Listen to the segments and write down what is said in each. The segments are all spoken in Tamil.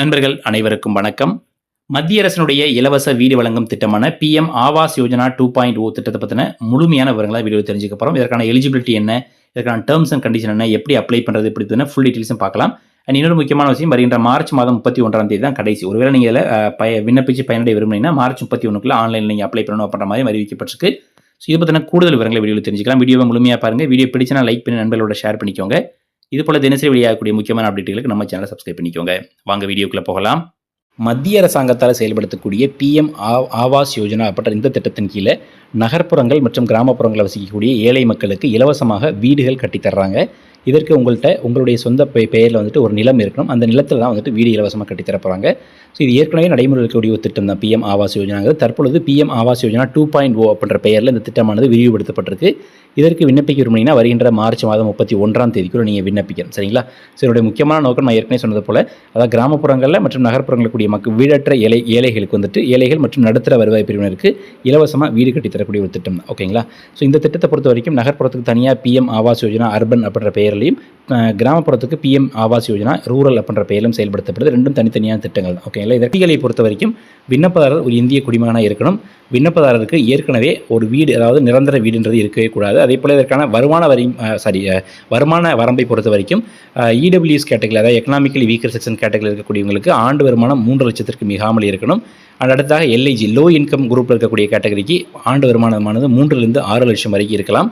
நண்பர்கள் அனைவருக்கும் வணக்கம். மத்திய அரசினுடைய இலவச வீடு வழங்கும் திட்டமான PM Awas Yojana two point O திட்டத்தை பற்றின முழுமையான விவரங்களை வீடியோ தெரிஞ்சுக்க போகிறோம் இதற்கான எலிஜிபிலிட்டி என்ன இதற்கான டேர்ம்ஸ் அண்ட் கண்டிஷன் என்ன எப்படி அப்ளை பண்ணுறது இப்படி ஃபுல் டீட்டெயில்ஸும் பார்க்கலாம். அண்ட் இன்னொரு முக்கியமான விஷயம் வருகின்ற மார்ச் மாதம் முப்பத்தி ஒன்றாம் தேதி தான் கடைசி. ஒருவேளை நீங்கள் இதில் பய விண்ணப்பிச்சு பயனடைய விரும்புனீங்கன்னா மார்ச் முப்பத்தி ஒன்றுக்குள்ள ஆன்லைனில் நீங்கள் அப்ளை பண்ணணும் அப்படின்ற மாதிரி அறிவிக்கப்பட்டிருக்கு. ஸோ இதை பற்றின கூடுதல் விவரங்களை வீடியோவில் தெரிஞ்சுக்கலாம். வீடியோவை முழுமையாக பாருங்கள் வீடியோ பிடிச்சினா லைக் பண்ணி நண்பர்களோட ஷேர் பண்ணிக்கோங்க. இது போல தினசரி வெளியாகக்கூடிய முக்கியமான அப்டேட்டுகளுக்கு நம்ம சேனலை சப்ஸ்கிரைப் பண்ணிக்கோங்க. வாங்க வீடியோக்குள்ளே போகலாம். மத்திய அரசாங்கத்தால் செயல்படுத்தக்கூடிய பிஎம் ஆவாஸ் யோஜனா பற்ற இந்த திட்டத்தின் கீழே நகர்ப்புறங்கள் மற்றும் கிராமப்புறங்களில் வசிக்கக்கூடிய ஏழை மக்களுக்கு இலவசமாக வீடுகள் கட்டித்தர்றாங்க. இதற்கு உங்கள்கிட்ட உங்களுடைய சொந்த பெ பெயரில் வந்துட்டு ஒரு நிலம் இருக்கணும். அந்த நிலத்தில் தான் வந்துட்டு வீடு இலவசமாக கட்டித் போகிறாங்க ஸோ இது ஏற்கனவே நடைமுறை இருக்கக்கூடிய ஒரு திட்டம் தான். பிஎம் ஆவாஸ் யோஜனாங்கிறது தற்பொழுது PM Awas Yojana two point O அப்படின்ற பெயரில் இந்த திட்டமானது விரிவுபடுத்தப்பட்டிருக்கு. இதற்கு விண்ணப்பிக்க விரும்பினீங்கன்னா வருகின்ற மார்ச் மாதம் முப்பத்தி ஒன்றாம் தேதிக்குள்ள நீங்கள் விண்ணப்பிக்கணும் சரிங்களா? ஸோ இதனுடைய முக்கியமான நோக்கம் நான் ஏற்கனவே சொன்னது போல் அதாவது கிராமப்புறங்களில் மற்றும் நகர்ப்புறங்களில் கூடிய மக்கள் வீடற்ற ஏழை ஏழைகளுக்கு வந்துட்டு ஏழைகள் மற்றும் நடுத்தர வருவாய் பிரிவினருக்கு இலவசமாக வீடு கட்டித்தரக்கூடிய ஒரு திட்டம் தான். ஓகேங்களா? ஸோ இந்த திட்டத்தை பொறுத்த வரைக்கும் நகர்ப்புறத்துக்கு தனியாக பிஎம் ஆவாஸ் யோஜனா அர்பன் அப்படின்ற பெயர் அஹ், கிராமப்புறத்துக்கு பிஎம் ஆவாஸ் யோஜனா ரூரல் அப்படின்ற பெயரிலும் செயல்படுத்தப்படுது. ரெண்டும் தனித்தனியான திட்டங்கள். தான் ஓகேங்களா இதற்களை பொறுத்த வரைக்கும் விண்ணப்பதாரர் ஒரு இந்திய குடிமகனாக இருக்கணும். விண்ணப்பதாரருக்கு ஏற்கனவே ஒரு வீடு அதாவது நிரந்தர வீடுன்றது இருக்கவே கூடாது. அதே போல் இதற்கான வருமான வரி சாரி வருமான வரம்பை பொறுத்த வரைக்கும் இடபிள்யூஎஸ் கேட்டகரி அதாவது எக்கனாமிக்கலி வீக்கர் செக்ஷன் கேட்டகரியில் இருக்கக்கூடியவங்களுக்கு ஆண்டு வருமானம் மூன்று லட்சத்திற்கு மிகாமல் இருக்கணும். அண்ட் அடுத்ததாக எல்ஐஜி லோ இன்கம் குரூப்பில் இருக்கக்கூடிய கேட்டகரிக்கு ஆண்டு வருமானமானது மூன்றுலேருந்து ஆறு லட்சம் வரைக்கும் இருக்கலாம்.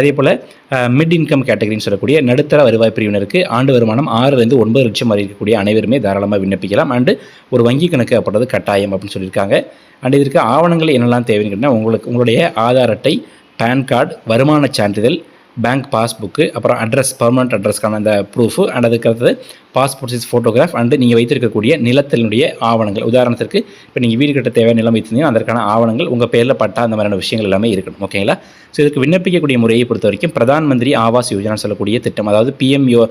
அதே போல் மிட் இன்கம் கேட்டகரின்னு சொல்லக்கூடிய நடுத்தர வருவாய் பிரிவினருக்கு ஆண்டு வருமானம் ஆறுலேருந்து ஒன்பது லட்சம் வரை இருக்கக்கூடிய அனைவருமே தாராளமாக விண்ணப்பிக்கலாம். அண்டு ஒரு வங்கி கணக்கு அப்படின்றது கட்டாயம் அப்படின்னு சொல்லியிருக்காங்க. அண்ட் இதற்கு ஆவணங்கள் என்னெல்லாம் தேவைன்னு கேட்டால் உங்களுக்கு உங்களுடைய ஆதார் அட்டை பேன் கார்டு வருமான சான்றிதழ் பேங்க் பாஸ்புக்கு அப்புறம் அட்ரஸ் பர்மனண்ட் அட்ரஸ்க்கான அந்த ப்ரூஃபு அண்ட் அதுக்கு அடுத்தது பாஸ்போர்ட் சைஸ் ஃபோட்டோகிராஃப் அண்டு நீங்கள் வைத்திருக்கக்கூடிய நிலத்தினுடைய ஆவணங்கள். உதாரணத்திற்கு இப்போ நீங்கள் வீடு கட்ட தேவையான நிலம் வைத்திருந்தீங்கன்னா அதற்கான ஆவணங்கள் உங்கள் பேரில் பட்டா அந்த மாதிரியான விஷயங்கள் எல்லாமே இருக்கணும். ஓகேங்களா ஸோ இதுக்கு விண்ணப்பிக்கக்கூடிய முறையை பொறுத்த வரைக்கும் பிரதான் மந்திரி ஆவாஸ் யோஜனா சொல்லக்கூடிய திட்டம். அதாவது பிஎம் யோ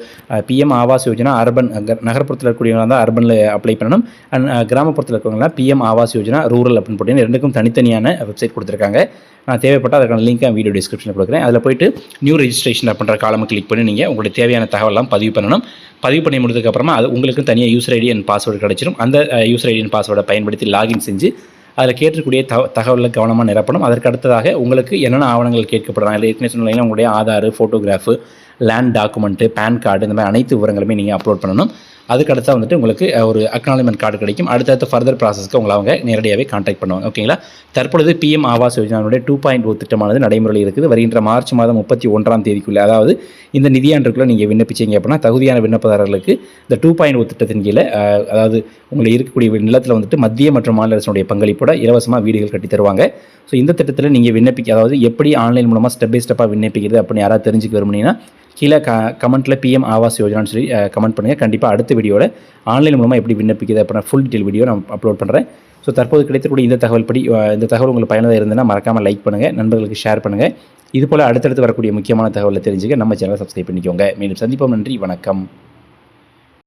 பிஎம் ஆவாஸ் யோஜனா அர்பன் நகர்ப்புறத்தில் இருக்கக்கூடியவங்க தான் அர்பனில் அப்ளை பண்ணணும். அண்ட் கிராமப்புறத்தில் இருக்கவங்களாம் பிஎம் ஆவாஸ் யோஜனா ரூரல் அப்படின்னு போட்டு ரெண்டுக்கும் தனித்தனியான வெப்சைட் கொடுத்துருக்காங்க. நான் தேவைப்பட்டால் அதற்கான லிங்க் வீடியோ டிஸ்கிரிப்ஷனில் கொடுக்குறேன். அதில் போயிட்டு நியூ ரெஜிஸ்ட்ரேஷன் அப்படின்ற காலமை கிளிக் பண்ணி நீங்கள் உங்களுடைய தேவையான தகவலாம் பதிவு பண்ணணும். பதிவு பண்ணி முடிச்சதுக்கப்புறமா அது உங்களுக்கு தனியாக யூசர் ஐடி அண்ட் பாஸ்வேர்டு கிடச்சிடும் அந்த யூசர் ஐடி அண்ட் பாஸ்வேர்டை பயன்படுத்தி லாகின் செஞ்சு அதில் கேட்டக்கூடிய தக தகவலில் கவனமாக நிரப்பணும். அதற்கு அடுத்ததாக உங்களுக்கு என்னென்ன ஆவணங்கள் கேட்கப்படுறாங்க? இல்லை ஏற்கனவே சொன்னீங்கன்னா உங்களுடைய Aadhaar photograph land document PAN card இந்த மாதிரி அனைத்து விவரங்களுமே நீங்கள் அப்லோட் பண்ணணும். அதுக்கு வந்துட்டு உங்களுக்கு ஒரு அக்னாலஜ்மெண்ட் கார்டு கிடைக்கும். அடுத்தடுத்த ஃபர்தர் ப்ராசஸ்க்கு உங்களை அவங்க நேரடியாகவே கான்டாக்ட் பண்ணுவாங்க. ஓகேங்களா தற்பொழுது பிஎம் ஆவாஸ் யோஜனாவுடைய டூ பாயிண்ட் ஓ திட்டமானது நடைமுறையில் இருக்குது. வருகின்ற மார்ச் மாதம் முப்பத்தி ஒன்றாம் தேதிக்குள்ளே அதாவது இந்த நிதியாண்டுக்குள்ளே நீங்கள் விண்ணப்பிச்சீங்க அப்படின்னா தகுதியான விண்ணப்பதாரர்களுக்கு இந்த டூ பாயிண்ட் ஓ திட்டத்தின் கீழே அதாவது உங்களை இருக்கக்கூடிய நிலத்தில் வந்துட்டு மத்திய மற்றும் மாநில அரசுடைய பங்களிப்போட இலவசமாக வீடுகள் கட்டி தருவாங்க. ஸோ இந்த திட்டத்தில் நீங்கள் விண்ணப்பிக்க அதாவது எப்படி ஆன்லைன் மூலமாக ஸ்டெப் பை ஸ்டெப்பாக விண்ணப்பிக்கிறது அப்படின்னு யாராவது தெரிஞ்சுக்க விரும்புனீங்கன்னா கீழே க கமெண்ட்டில் பிஎம் ஆவாஸ் யோஜனான்னு சொல்லி கமெண்ட் பண்ணுங்கள் கண்டிப்பாக அடுத்த வீடியோவில் ஆன்லைன் மூலமாக எப்படி விண்ணப்பிக்கிறது அப்படின்னா ஃபுல் டீட்டெயில் வீடியோ நான் அப்லோட் பண்ணுறேன் ஸோ தற்போது கிடைத்தக்கூடிய இந்த தகவல் படி இந்த தகவல் உங்களுக்கு பயனுள்ளதாக இருந்ததுன்னா மறக்காமல் லைக் பண்ணுங்கள் நண்பர்களுக்கு ஷேர் பண்ணுங்கள் இதுபோல் அடுத்தடுத்து வரக்கூடிய முக்கியமான தகவலை தெரிஞ்சுக்க நம்ம சேனலை சப்ஸ்கிரைப் பண்ணிக்கோங்க. மீண்டும் சந்திப்போம். நன்றி வணக்கம்.